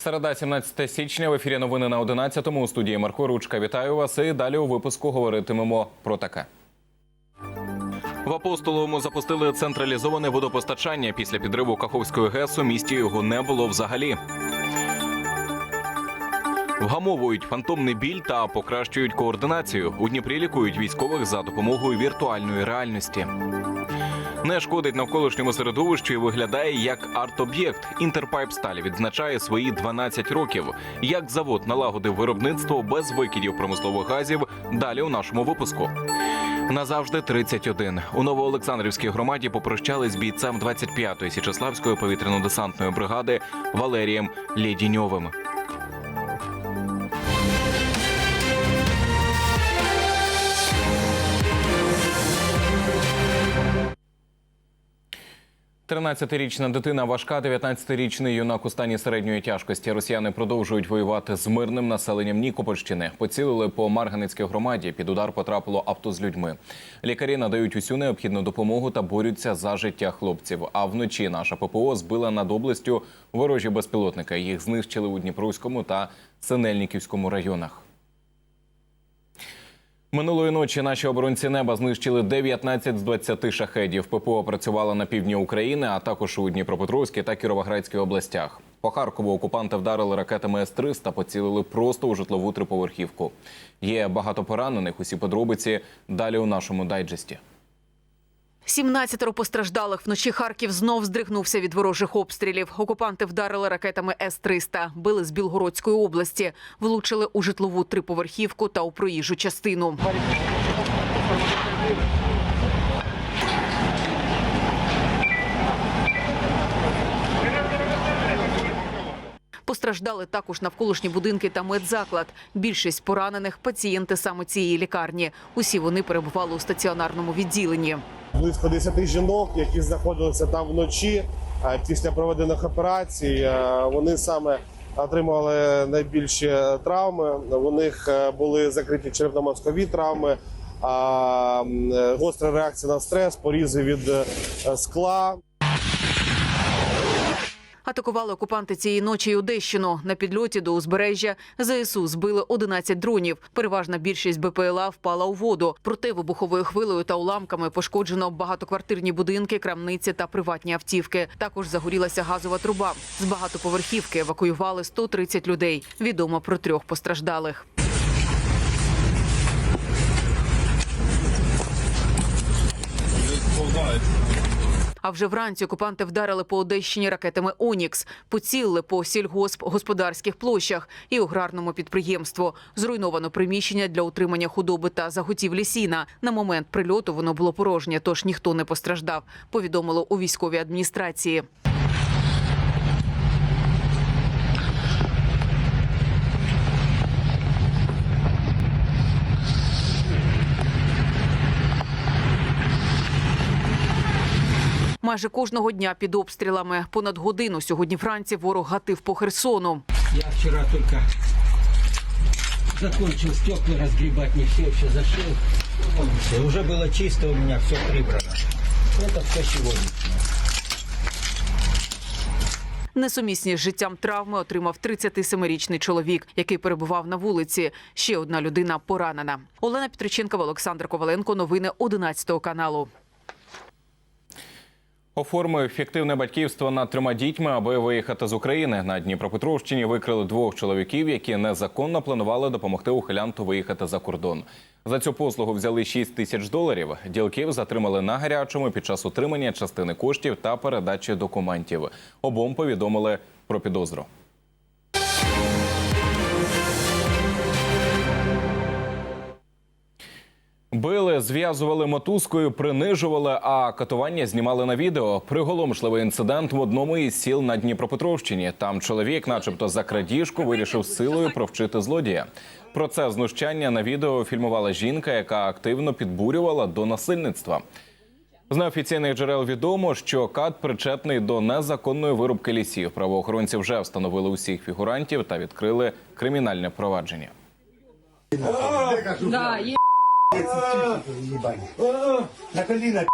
Середа, 17 січня. В ефірі новини на 11-му. У студії Марко Ручка. Вітаю вас. І далі у випуску говоритимемо про таке. В Апостоловому запустили централізоване водопостачання. Після підриву Каховської ГЕС у місті його не було взагалі. Вгамовують фантомний біль та покращують координацію. У Дніпрі лікують військових за допомогою віртуальної реальності. Не шкодить навколишньому середовищу і виглядає як арт-об'єкт. Інтерпайп Сталь відзначає свої 12 років. Як завод налагодив виробництво без викидів промислових газів. Далі у нашому випуску. Назавжди 31. У Новоолександрівській громаді попрощали з бійцем 25-ї Січеславської повітряно-десантної бригади Валерієм Лєдіньовим. Тринадцятирічна дитина важка, 19-річний юнак у стані середньої тяжкості. Росіяни продовжують воювати з мирним населенням Нікопольщини. Поцілили по Марганицькій громаді. Під удар потрапило авто з людьми. Лікарі надають усю необхідну допомогу та борються за життя хлопців. А вночі наша ППО збила над областю ворожі безпілотники. Їх знищили у Дніпровському та Синельниківському районах. Минулої ночі наші оборонці неба знищили 19 з 20 шахедів. ППО працювала на півдні України, а також у Дніпропетровській та Кіровоградській областях. По Харкову окупанти вдарили ракетами С-300, поцілили просто у житлову триповерхівку. Є багато поранених. Усі подробиці далі у нашому дайджесті. 17 постраждалих вночі Харків знов здригнувся від ворожих обстрілів. Окупанти вдарили ракетами С-300, били з Білгородської області, влучили у житлову триповерхівку та у проїжджу частину. Постраждали також навколишні будинки та медзаклад. Більшість поранених пацієнти саме цієї лікарні. Усі вони перебували у стаціонарному відділенні. Близько 10 жінок, які знаходилися там вночі е, після проведених операцій. е, Вони саме отримали найбільші травми. У них е, були закриті черепно-мозкові травми, гостра реакція на стрес, порізи від скла. Атакували окупанти цієї ночі Одещину. На підльоті до узбережжя ЗСУ збили 11 дронів. Переважна більшість БПЛА впала у воду. Проте вибуховою хвилею та уламками пошкоджено багатоквартирні будинки, крамниці та приватні автівки. Також загорілася газова труба. З багатоповерхівки евакуювали 130 людей. Відомо про трьох постраждалих. А вже вранці окупанти вдарили по Одещині ракетами Онікс, поцілили по сільгоспгосподарських площах і аграрному підприємству. Зруйновано приміщення для утримання худоби та заготівлі сіна. На момент прильоту воно було порожнє, тож ніхто не постраждав. Повідомило у військовій адміністрації. Майже кожного дня під обстрілами. Понад годину сьогодні вранці ворог гатив по Херсону. Я вчера только закончил стекла разгребать, не все еще зашел. И уже было чисто у меня, все прибрано. Это все сегодня. Несумісні з життям травми отримав 37-річний чоловік, який перебував на вулиці. Ще одна людина поранена. Олена Петриченкова, Олександр Коваленко. Новини 11 каналу. Оформив фіктивне батьківство над трьома дітьми, аби виїхати з України. На Дніпропетровщині викрили двох чоловіків, які незаконно планували допомогти ухилянту виїхати за кордон. За цю послугу взяли 6 тисяч доларів. Ділків затримали на гарячому під час утримання частини коштів та передачі документів. Обом повідомили про підозру. Били, зв'язували мотузкою, принижували, а катування знімали на відео. Приголомшливий інцидент в одному із сіл на Дніпропетровщині. Там чоловік, начебто, за крадіжку, вирішив силою провчити злодія. Про це знущання на відео фільмувала жінка, яка активно підбурювала до насильництва. З неофіційних джерел відомо, що кат причетний до незаконної вирубки лісів. Правоохоронці вже встановили усіх фігурантів та відкрили кримінальне провадження. На коліна,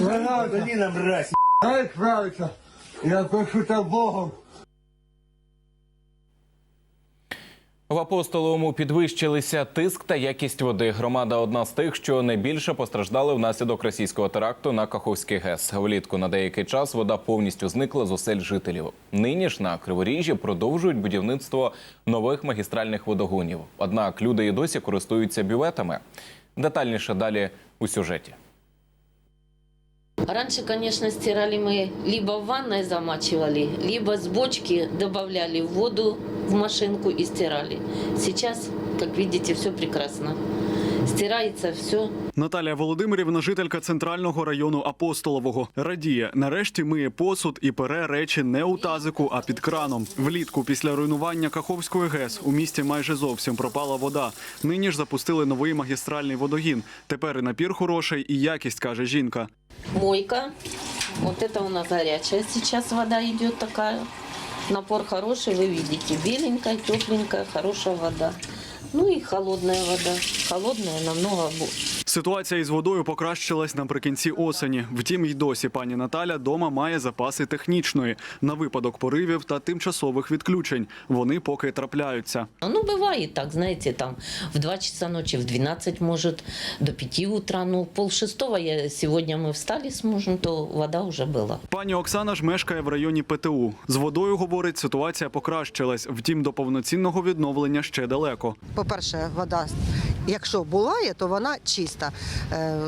На коліна, мразь. Ай, справиться. Я пошутав Богом. В апостоловому підвищилися тиск та якість води. Громада одна з тих, що найбільше постраждали внаслідок російського теракту на Каховський ГЕС. Влітку на деякий час вода повністю зникла з осель жителів. Нині ж на Криворіжжі продовжують будівництво нових магістральних водогонів. Однак люди і досі користуються бюветами. Детальніше далі у сюжеті. Раньше, конечно, стирали мы либо в ванной замачивали, либо с бочки добавляли в воду в машинку и стирали. Сейчас, как видите, все прекрасно. Стирается все. Наталія Володимирівна, жителька центрального району Апостолового, радіє. Нарешті миє посуд і пере речі не у тазику, а під краном. Влітку після руйнування Каховської ГЕС у місті майже зовсім пропала вода. Нині ж запустили новий магістральний водогін. Тепер і напір хороший, і якість каже жінка. Мойка. Вот это у нас горячая сейчас вода идет такая. Напор хороший, вы видите. Беленькая, тепленькая, хорошая вода. Ну и холодная вода. Холодная намного больше. Ситуація із водою покращилась наприкінці осені. Втім, й досі пані Наталя дома має запаси технічної на випадок поривів та тимчасових відключень. Вони поки трапляються. Ну, бывает так, знаете, там в 2 часа ночи, в 12 может, до 5 утра. Ну, пол шестого я, сегодня мы встали с мужем, то вода уже была. Пані Оксана ж мешкає в районі ПТУ. З водою говорить, ситуація покращилась. Втім, до повноцінного відновлення ще далеко. По-перше, вода, якщо буває, то вона чиста. Е,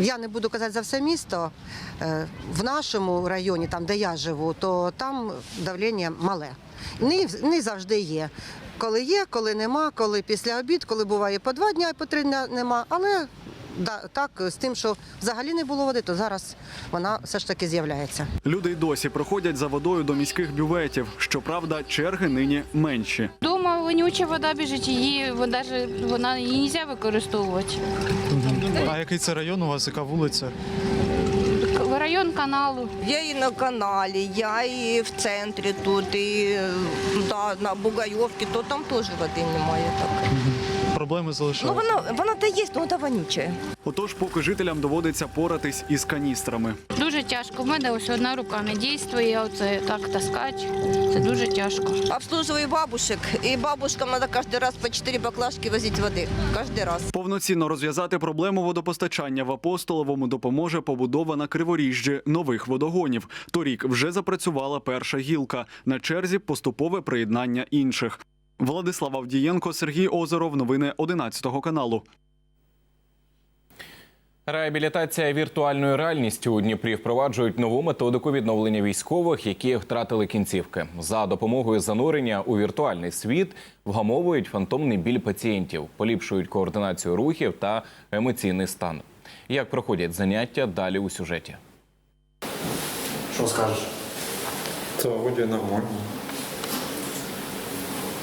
Я не буду казати за все місто. Е, В нашому районі, там де я живу, то там давлення мале. Не, не завжди є. Коли є, коли нема, коли після обід, коли буває по два дні, по три дня нема. Але да, так, з тим, що взагалі не було води, то зараз вона все ж таки з'являється. Люди й досі проходять за водою до міських бюветів. Щоправда, черги нині менші. Дома вонюча вода біжить, її вода ж вона її не можна використовувати. А який це район у вас, яка вулиця? Район каналу. Я і на каналі, я і в центрі тут, і да, на Бугайовці, то там теж води немає. Так. Проблеми Ну залишилися? вона, вона та є, але вона вонюча. Отож, поки жителям доводиться поратись із каністрами. Дуже тяжко. В мене ось одна рука не дійствує, оце так таскати. Це дуже тяжко. Обслуживаю бабушек, і бабушкам треба кожен раз по 4 баклажки возити води. Кожен раз. Повноцінно розв'язати проблему водопостачання в Апостоловому допоможе побудова на Криворіжжі нових водогонів. Торік вже запрацювала перша гілка. На черзі поступове приєднання інших. Владислав Авдієнко, Сергій Озеров. Новини 11 каналу. Реабілітація віртуальною реальністю у Дніпрі впроваджують нову методику відновлення військових, які втратили кінцівки. За допомогою занурення у віртуальний світ вгамовують фантомний біль пацієнтів, поліпшують координацію рухів та емоційний стан. Як проходять заняття далі у сюжеті? Що скажеш? Це вроді нормально.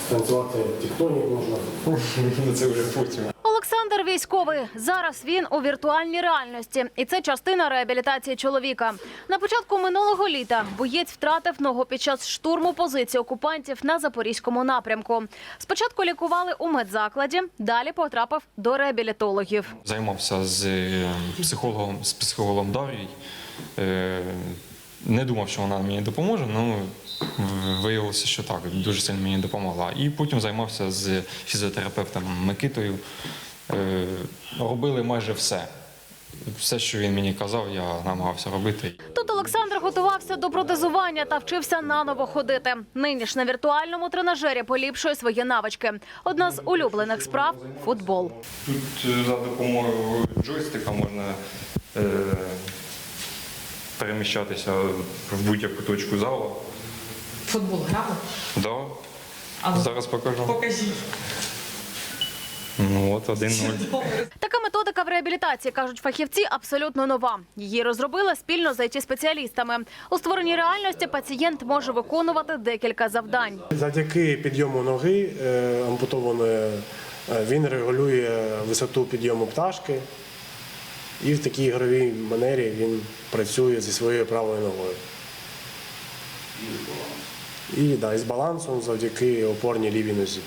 Танцювати тіктонік можна. Це вже потім. Олександр військовий. Зараз він у віртуальній реальності, і це частина реабілітації чоловіка. На початку минулого літа боєць втратив ногу під час штурму позиції окупантів на запорізькому напрямку. Спочатку лікували у медзакладі, далі потрапив до реабілітологів. Займався з е, психологом, з психологом Дар'єю. Е, Не думав, що вона мені допоможе, але виявилося, що так, дуже сильно мені допомогла. І потім займався з фізіотерапевтом Микитою. Е, Робили майже все. Все, що він мені казав, я намагався робити. Тут Олександр готувався до протезування та вчився наново ходити. Нині ж на віртуальному тренажері поліпшує свої навички. Одна з улюблених справ футбол. Тут е, за допомогою джойстика можна е, переміщатися в будь-яку точку залу. Футбол грали? Да. Зараз покажу. Покажіть. Ну от 1-0. Така методика в реабілітації, кажуть фахівці, абсолютно нова. Її розробили спільно з it спеціалістами У створеній реальності пацієнт може виконувати декілька завдань. Завдяки підйому ноги е, ампутованої е, він регулює висоту підйому пташки. І в такій ігровій манері він працює зі своєю правою ногою. І з балансом завдяки опорній лівій нозі.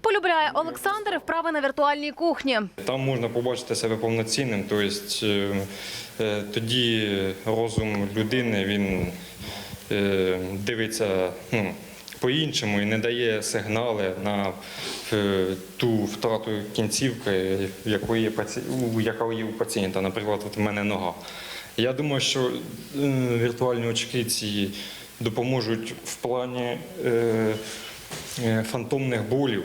Полюбляє Олександр вправи на віртуальній кухні. Там можна побачити себе повноцінним, тобто тоді розум людини він е, дивиться ну, по-іншому і не дає сигнали на ту втрату кінцівки, яка є у пацієнта. Наприклад, от в мене нога. Я думаю, що віртуальні очки ці допоможуть в плані фантомних болів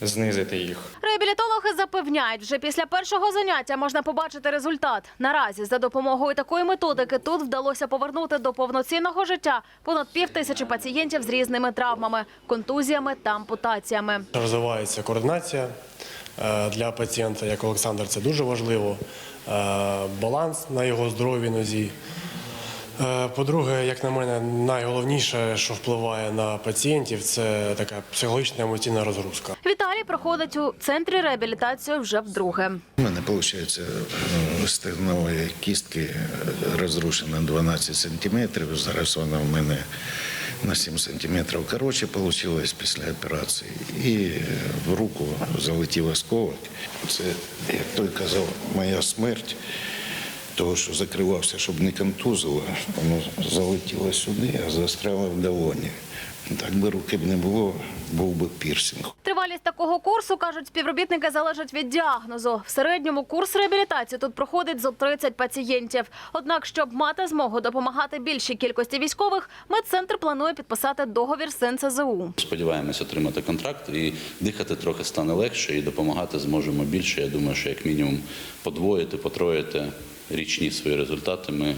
знизити їх. Реабілітологи запевняють, вже після першого заняття можна побачити результат. Наразі за допомогою такої методики тут вдалося повернути до повноцінного життя понад пів тисячі пацієнтів з різними травмами, контузіями та ампутаціями. Розвивається координація е, для пацієнта, як Олександр, це дуже важливо. Е, Баланс на його здоровій нозі. Е, По-друге, як на мене, найголовніше, що впливає на пацієнтів, це така психологічна емоційна розгрузка. Віталій проходить у центрі реабілітації вже вдруге. У мене виходить стегнової кістки розрушена 12 сантиметрів. Зараз вона в мене на 7 сантиметрів коротше вийшло після операції. І в руку залетів осколок. Це, як той казав, моя смерть. Того, що закривався, щоб не контузило, воно залетіло сюди, а застряло в долоні. Так би руки б не було, був би пірсинг. Тривалість такого курсу, кажуть співробітники, залежить від діагнозу. В середньому курс реабілітації тут проходить зо 30 пацієнтів. Однак, щоб мати змогу допомагати більшій кількості військових, медцентр планує підписати договір з НСЗУ. Сподіваємось отримати контракт і дихати трохи стане легше і допомагати зможемо більше. Я думаю, що як мінімум подвоїти, потроїти річні свої результати ми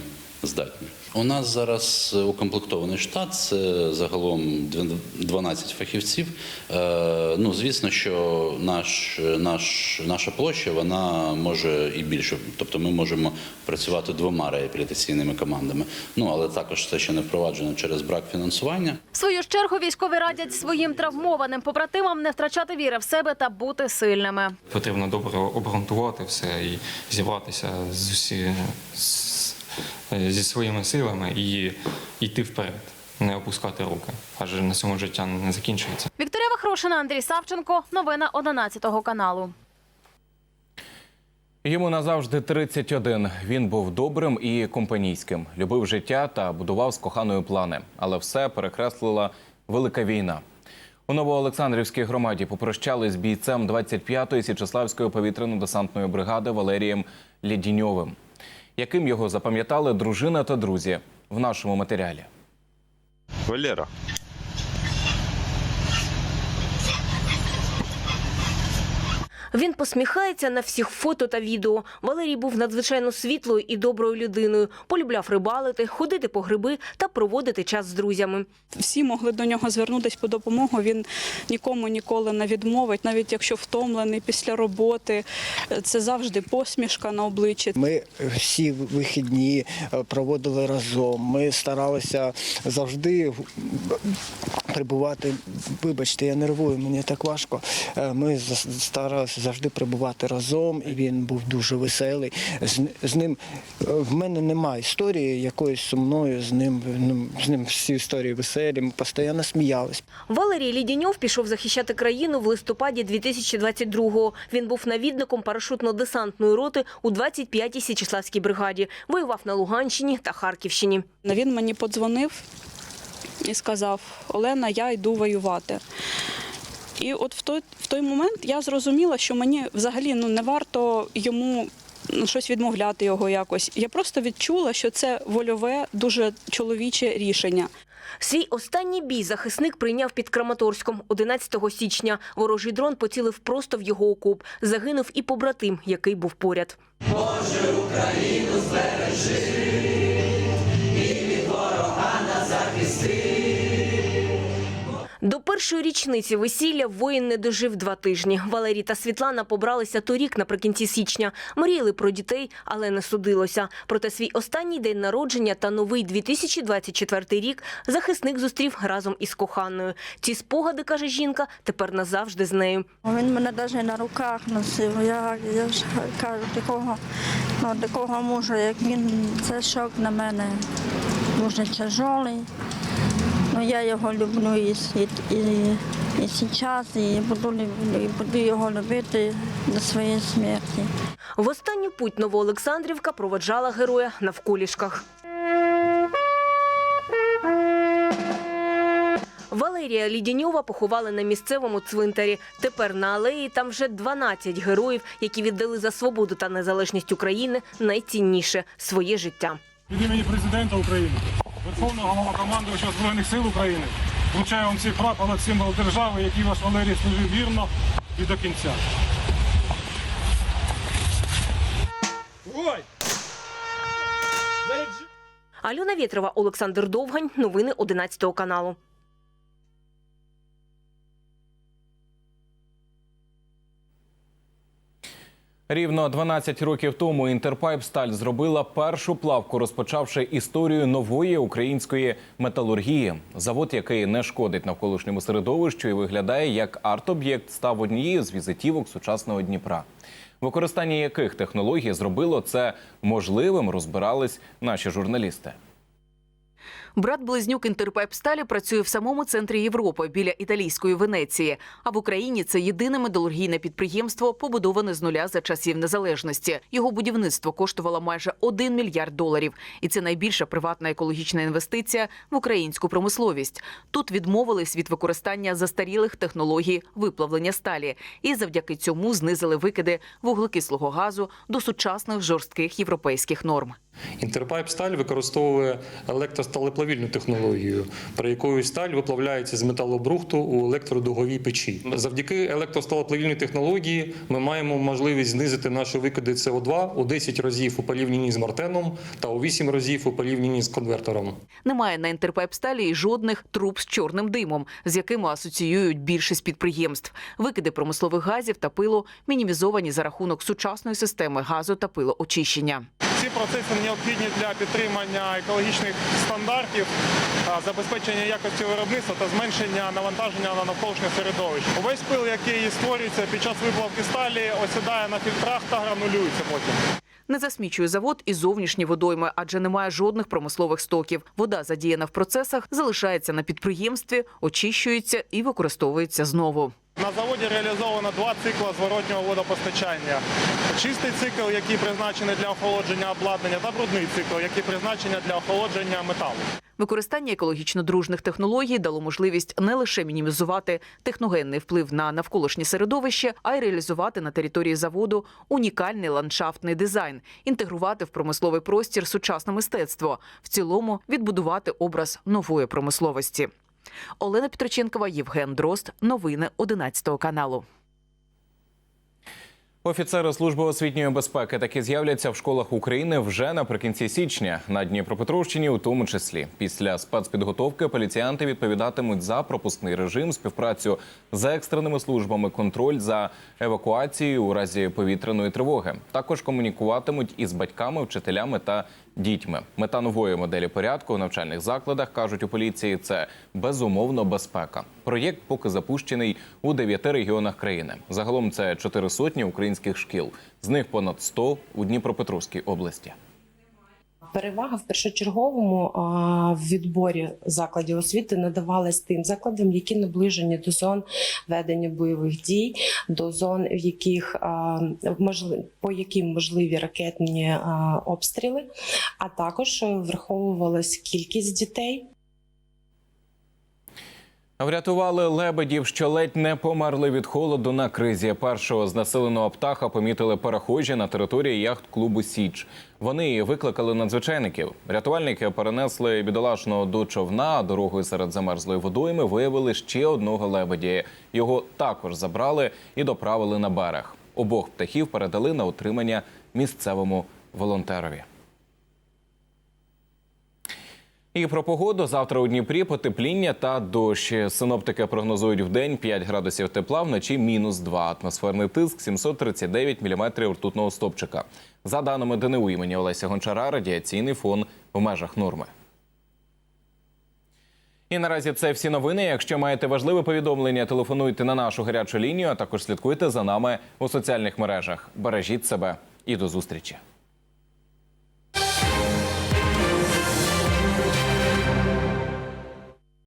здатні. У нас зараз укомплектований штат, це загалом 12 фахівців. Е, Ну, звісно, що наш, наш, наша площа вона може і більше. Тобто ми можемо працювати двома реабілітаційними командами. Ну але також це ще не впроваджено через брак фінансування. В свою ж чергу військові радять своїм травмованим побратимам не втрачати віри в себе та бути сильними. Потрібно добре обґрунтувати все і зібратися з усі, з- зі своїми силами і йти вперед, не опускати руки, адже на цьому життя не закінчується. Вікторія Вахрушина, Андрій Савченко. Новини 11 каналу. Йому назавжди 31. Він був добрим і компанійським, любив життя та будував з коханою плани. Але все перекреслила велика війна. У Новоолександрівській громаді попрощали з бійцем 25-ї Січеславської повітряно-десантної бригади Валерієм Лєдіньовим. Яким його запам'ятали дружина та друзі в нашому матеріалі. Валера. Він посміхається на всіх фото та відео. Валерій був надзвичайно світлою і доброю людиною. Полюбляв рибалити, ходити по гриби та проводити час з друзями. Всі могли до нього звернутися по допомогу. Він нікому ніколи не відмовить, навіть якщо втомлений після роботи. Це завжди посмішка на обличчі. Ми всі вихідні е, проводили разом. Ми старалися завжди прибувати. Вибачте, я нервую, мені так важко. Е, Ми за- старалися завжди прибувати разом, і він був дуже веселий. З, з ним е, в мене немає історії якоїсь сумної з ним. Ну, З ним всі історії веселі. Ми постійно сміялись. Валерій Лідіньов пішов захищати країну в листопаді 2022-го. Він був навідником парашутно-десантної роти у 25-й Січеславській бригаді. Воював на Луганщині та Харківщині. Він мені подзвонив і сказав: Олена, я йду воювати. І от в той, в той момент я зрозуміла, що мені взагалі ну, не варто йому ну, щось відмовляти його якось. Я просто відчула, що це вольове, дуже чоловіче рішення. Свій останній бій захисник прийняв під Краматорськом 11 січня. Ворожий дрон поцілив просто в його окоп. Загинув і побратим, який був поряд. Боже, Україну збережи, До першої річниці весілля воїн не дожив два тижні. Валерій та Світлана побралися торік наприкінці січня. Мріяли про дітей, але не судилося. Проте свій останній день народження та новий 2024 рік захисник зустрів разом із коханою. Ці спогади, каже жінка, тепер назавжди з нею. Він мене навіть на руках носив. Я, я ж кажу, такого, ну, такого мужа, як він, це шок на мене дуже тяжкий. Ну, я його люблю і, і, і, і зараз, і буду, і буду його любити до своєї смерті. В останню путь Новоолександрівка проводжала героя навколішках. Валерія Лідіньова поховали на місцевому цвинтарі. Тепер на алеї там вже 12 героїв, які віддали за свободу та незалежність України найцінніше своє життя. Від імені президента України, Верховного головнокомандувача Збройних сил України вручаю вам цей прапор як символ держави, який ваш Валерій служив вірно і до кінця. Ой! Альона Вєтрова, Олександр Довгань. Новини 11 каналу. Рівно 12 років тому Інтерпайпсталь зробила першу плавку, розпочавши історію нової української металургії. Завод, який не шкодить навколишньому середовищу і виглядає як арт-об'єкт, став однією з візитівок сучасного Дніпра. Використання яких технологій зробило це можливим, розбирались наші журналісти. Брат-близнюк Інтерпайпсталі працює в самому центрі Європи біля італійської Венеції. А в Україні це єдине металургійне підприємство, побудоване з нуля за часів незалежності. Його будівництво коштувало майже 1 мільярд доларів, і це найбільша приватна екологічна інвестиція в українську промисловість. Тут відмовились від використання застарілих технологій виплавлення сталі, і завдяки цьому знизили викиди вуглекислого газу до сучасних жорстких європейських норм. Інтерпайп-сталь використовує електросталеплавільну технологію, при якою сталь виплавляється з металобрухту у електродуговій печі. Завдяки електросталеплавільній технології ми маємо можливість знизити наші викиди СО2 у 10 разів у порівнянні з мартеном та у 8 разів у порівнянні з конвертором. Немає на інтерпайпсталі і жодних труб з чорним димом, з якими асоціюють більшість підприємств. Викиди промислових газів та пилу мінімізовані за рахунок сучасної системи газу та пилоочищення. Ці процеси необхідні для підтримання екологічних стандартів, забезпечення якості виробництва та зменшення навантаження на навколишнє середовище. Увесь пил, який створюється під час виплавки сталі, осідає на фільтрах та гранулюється потім. Не засмічує завод і зовнішні водойми, адже немає жодних промислових стоків. Вода, задіяна в процесах, залишається на підприємстві, очищується і використовується знову. На заводі реалізовано два цикла зворотнього водопостачання. Чистий цикл, який призначений для охолодження обладнання, та брудний цикл, який призначений для охолодження металу. Використання екологічно дружних технологій дало можливість не лише мінімізувати техногенний вплив на навколишнє середовище, а й реалізувати на території заводу унікальний ландшафтний дизайн, інтегрувати в промисловий простір сучасне мистецтво, в цілому відбудувати образ нової промисловості. Олена Петроченкова, Євген Дрозд. Новини 11 каналу. Офіцери служби освітньої безпеки таки з'являться в школах України вже наприкінці січня на Дніпропетровщині, у тому числі. Після спецпідготовки поліціянти відповідатимуть за пропускний режим, співпрацю з екстреними службами, контроль за евакуацією у разі повітряної тривоги. Також комунікуватимуть із батьками, вчителями та дітьми. Мета нової моделі порядку у навчальних закладах кажуть у поліції. Це безумовно безпека. Проєкт поки запущений у дев'яти регіонах країни. Загалом це чотири сотні українських шкіл. З них понад 100 у Дніпропетровській області. Перевага в першочерговому відборі закладів освіти надавалась тим закладам, які наближені до зон ведення бойових дій, до зон, в яких по яким можливі ракетні обстріли, а також враховувалась кількість дітей. Врятували лебедів, що ледь не померли від холоду на кризі. Першого знеселеного птаха помітили перехожі на території яхт-клубу Січ. Вони викликали надзвичайників. Рятувальники перенесли бідолашного до човна. а Дорогою серед замерзлої водойми виявили ще одного лебеді. Його також забрали і доправили на берег. Обох птахів передали на утримання місцевому волонтерові. І про погоду завтра у Дніпрі потепління та дощ. Синоптики прогнозують в день 5 градусів тепла, вночі мінус 2. Атмосферний тиск 739 міліметрів ртутного стопчика. За даними ДНУ імені Олеся Гончара, радіаційний фон в межах норми. І наразі це всі новини. Якщо маєте важливе повідомлення, телефонуйте на нашу гарячу лінію, а також слідкуйте за нами у соціальних мережах. Бережіть себе і до зустрічі.